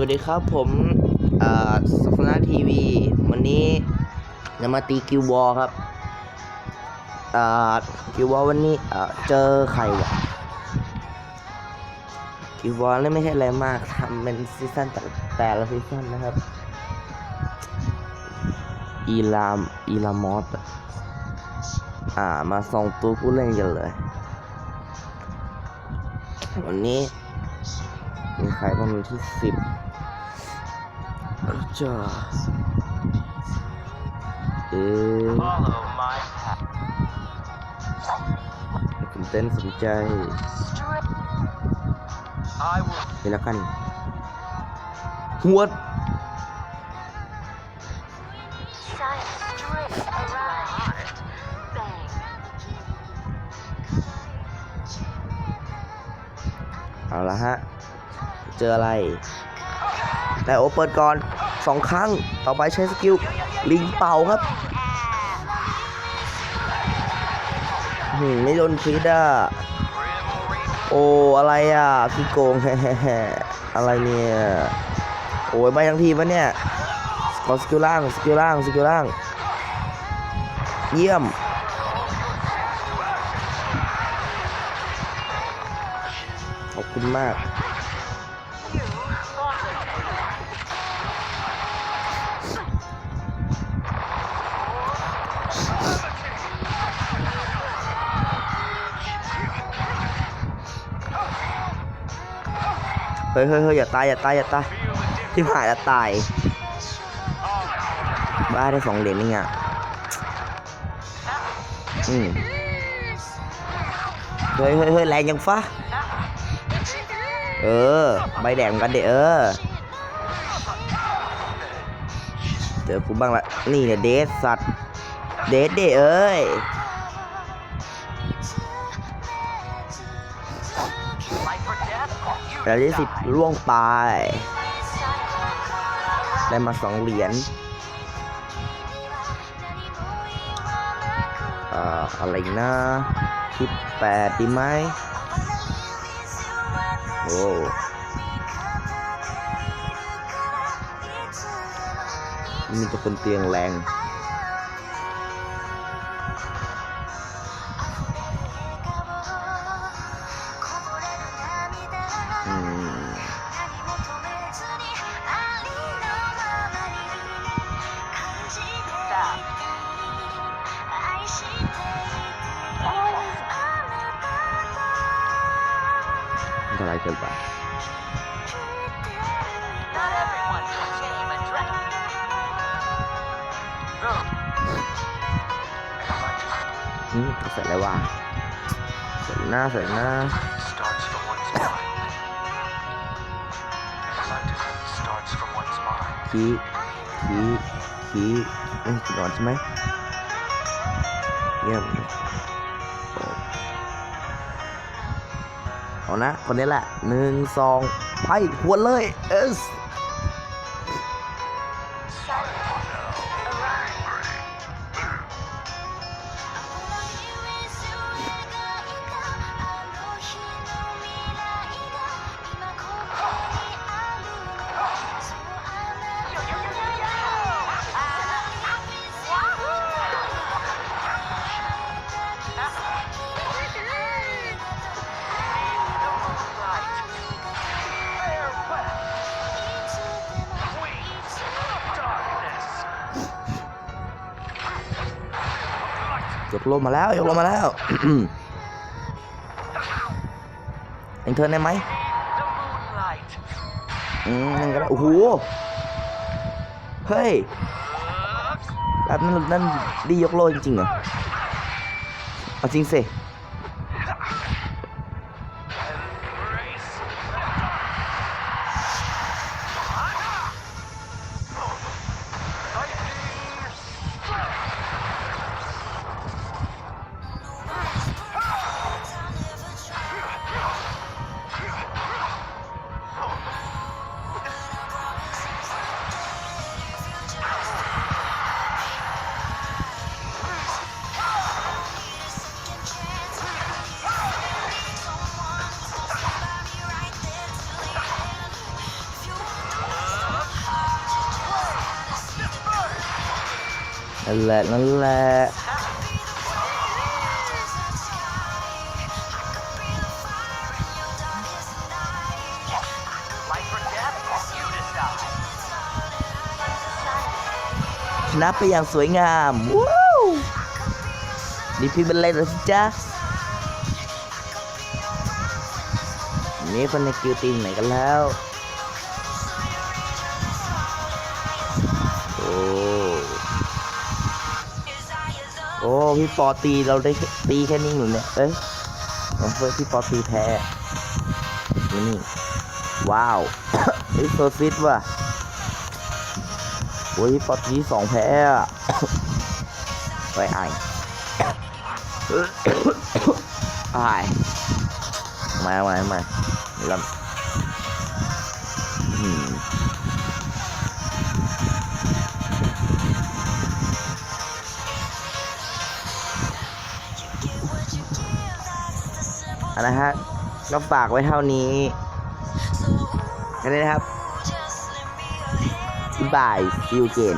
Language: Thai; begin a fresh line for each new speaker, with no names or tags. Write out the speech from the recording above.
วัสดีครับผมสัฟนาทีวี วันนี้จะมาตีกิวบอลครับเอ่อกิวบอลวันนี้เจอใครวะกิวบอลนี่ไม่ใช่อะไรมากทำเป็นซีซั่นแต่แต่ละซีซั่นนะครับ อีลามอีลามอสอ่ามาส่งตัวผู้เล่นกันเลย วันนี้มีใครบ้างที่สิบ จ้าเอ๊ะ
Follow my path.
ตื่นเต้นสนใจ
I will
นี่แล้วกันหัวด
Shine straight around. Bang.
เอาละฮะ เจออะไร แต่โอเปิดก่อน สองครั้ง ต่อไปใช้สกิลลิงเป่าครับหืมไม่โดนพิษอะโอ้อะไรอะพี่โกงอะไรเนี่ยโอ้ยไปทั้งทีมวะเนี่ยขอสกิลล่างสกิลล่างสกิลล่าง เยี่ยมขอบคุณมาก ฮ้ยเฮ้ยเฮ้ยอย่าตายอย่าตายอย่าตายที่หายแล้วตายบ้าได้สองเหรียญนี่ไงอืมเฮ้ยเฮ้ยเฮ้ยแรงยังฟ้าเออ ใบแดงกันเด้เออเจอกูบ้างละนี่เนี่ยเดสสัตว์เดสเด้เอ้ย แต่ที่สิบ
die.
ล่วงไป ได้มาสองเหรียญเอ่ออะไรนะที่แปดดีไหมโอ้มีแตัวคนเตียงแรง อืมอันตรายเกินไป
Not everyone can tame a dragon.
อืมเสร็จแล้ ขี้ขี้ขี้เอ้ยนอนใช่ไหมเยี่ยมเอานะคนนี้แหละหนึ่งสองไพ่หัวเลย เอส ยกลมมาแล้วยกลมมาแล้วเอ็งเทิร์นได้ไหมอืมนั่นก็ได้โอ้โหเฮ้ยแบบนั้นนั่นดียกโลจริงๆเหรอเอาจริงสิ นั่นแหละนั่นแหละชนะไปอย่างสวยงามว้าวนี่พี่เป็นไรหรอจ๊ะนี่คนในกิวตีนไหนกันแล้ว โอ้ อ้พี่ปอตีเราได้ตีแค่นี้หนูเนี่ยเอ้ยผมเฟิร์สพี่ปอตีแพ้นี่ว้าวเฮ้ยโซฟิตว่ะโอ้ยปอตีสองแพ้อะไปไอายอามามามาลำ นนะฮะก็ฝากไว้เท่านี้กันเลยนะครับบายฟิวเกน